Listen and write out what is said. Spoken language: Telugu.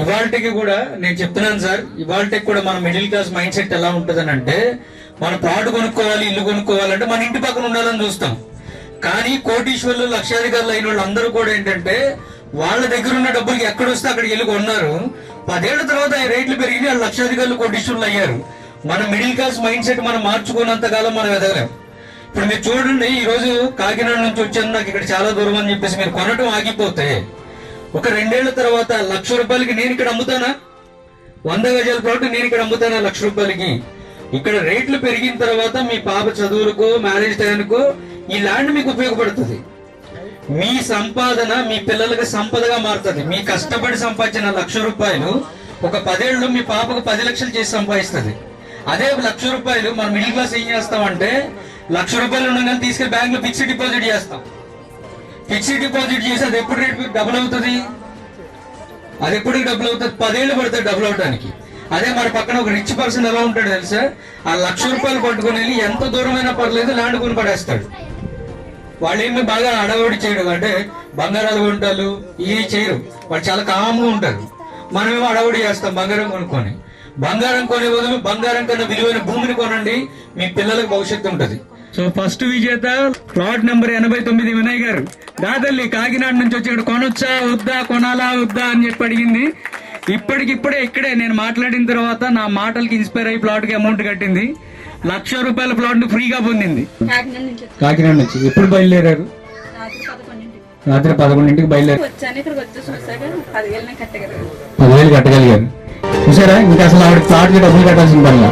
ఇవాళకి కూడా నేను చెప్తున్నాను సార్ ఇవాళకి కూడా మన మిడిల్ క్లాస్ మైండ్ సెట్ ఎలా ఉంటుందని అంటే మన ప్లాట్ కొనుక్కోవాలి ఇల్లు కొనుక్కోవాలంటే మన ఇంటి పక్కన ఉండాలని చూస్తాం. కానీ కోటీశ్వర్లు లక్షాధికారులు అయిన వాళ్ళు అందరూ కూడా ఏంటంటే వాళ్ళ దగ్గర ఉన్న డబ్బులకి ఎక్కడ వస్తే అక్కడికి వెళ్ళి కొన్నారు. పదేళ్ళ తర్వాత ఆ రేట్లు పెరిగి వాళ్ళు లక్షాధికారులు కోటీశ్వర్లు అయ్యారు. మన మిడిల్ క్లాస్ మైండ్ సెట్ మనం మార్చుకున్నంత కాలం మనం ఎదగలేం. ఇప్పుడు మీరు చూడండి ఈ రోజు కాకినాడ నుంచి వచ్చాను నాకు ఇక్కడ చాలా దూరం అని చెప్పేసి మీరు కొనటం ఆగిపోతే ఒక రెండేళ్ళ తర్వాత లక్ష రూపాయలకి నేను ఇక్కడ అమ్ముతానా? వంద గజాల ప్లాట్ నేను ఇక్కడ అమ్ముతానా లక్ష రూపాయలకి? ఇక్కడ రేట్లు పెరిగిన తర్వాత మీ పాప చదువులకు మ్యారేజ్ టైంకు ఈ ల్యాండ్ మీకు ఉపయోగపడుతుంది. మీ సంపాదన మీ పిల్లలకి సంపదగా మారుతుంది. మీ కష్టపడి సంపాదించిన లక్ష రూపాయలు ఒక పదేళ్ళు మీ పాపకు పది లక్షలు చేసి సంపాదిస్తుంది. అదే లక్ష రూపాయలు మన మిడిల్ క్లాస్ ఏం చేస్తామంటే లక్ష రూపాయలు ఉండగానే తీసుకెళ్ళి బ్యాంక్లో ఫిక్స్డ్ డిపాజిట్ చేస్తాం. ఫిక్స్డ్ డిపాజిట్ చేసి అది ఎప్పుడు రేట్ డబుల్ అవుతుంది? అది ఎప్పటికి డబుల్ అవుతుంది? పదేళ్ళు పడుతుంది డబుల్ అవడానికి అదే మన పక్కన ఒక రిచ్ పర్సన్ ఎలా ఉంటాడు తెలుసా? ఆ లక్ష రూపాయలు పట్టుకుని వెళ్ళి ఎంత దూరమైనా పర్లేదు ల్యాండ్ కొని పడేస్తాడు. వాళ్ళు ఏమి బాగా అడవడి చేయడం అంటే బంగారాలు కొంటారు ఇవి చేయరు. వాళ్ళు చాలా కామ్గా ఉంటారు. మనమేమో అడవడి చేస్తాం బంగారం కొనుక్కొని. బంగారం కొనే బదులు బంగారం కన్నా విలువైన భూమిని కొనండి మీ పిల్లలకు భవిష్యత్తు ఉంటుంది. సో ఫస్ట్ విజేత ప్లాట్ నెంబర్ ఎనభై తొమ్మిది వినయ్ గారు. దాదల్లి కాకినాడ నుంచి వచ్చి ఇక్కడ కొనొచ్చా వద్దా కొనాలా వద్దా అని చెప్పి అడిగింది. ఇప్పటికిప్పుడే ఇక్కడే నేను మాట్లాడిన తర్వాత నా మాటలకి ఇన్స్పైర్ అయ్యి ప్లాట్కి అమౌంట్ కట్టింది. లక్ష రూపాయల ప్లాట్ ఫ్రీగా పొందింది కాకినాడ నుంచి వచ్చాను. కాకినాడ నుంచి. ఎప్పుడు బయలుదేరారు? రాత్రి పదకొండింటికి బయలుదేరారు. పదివేలు కట్టగలిగారు. చూసారా? ఇంకా అసలు ఆవిడ ప్లాట్కి డబ్బులు కట్టాల్సిన పనిలా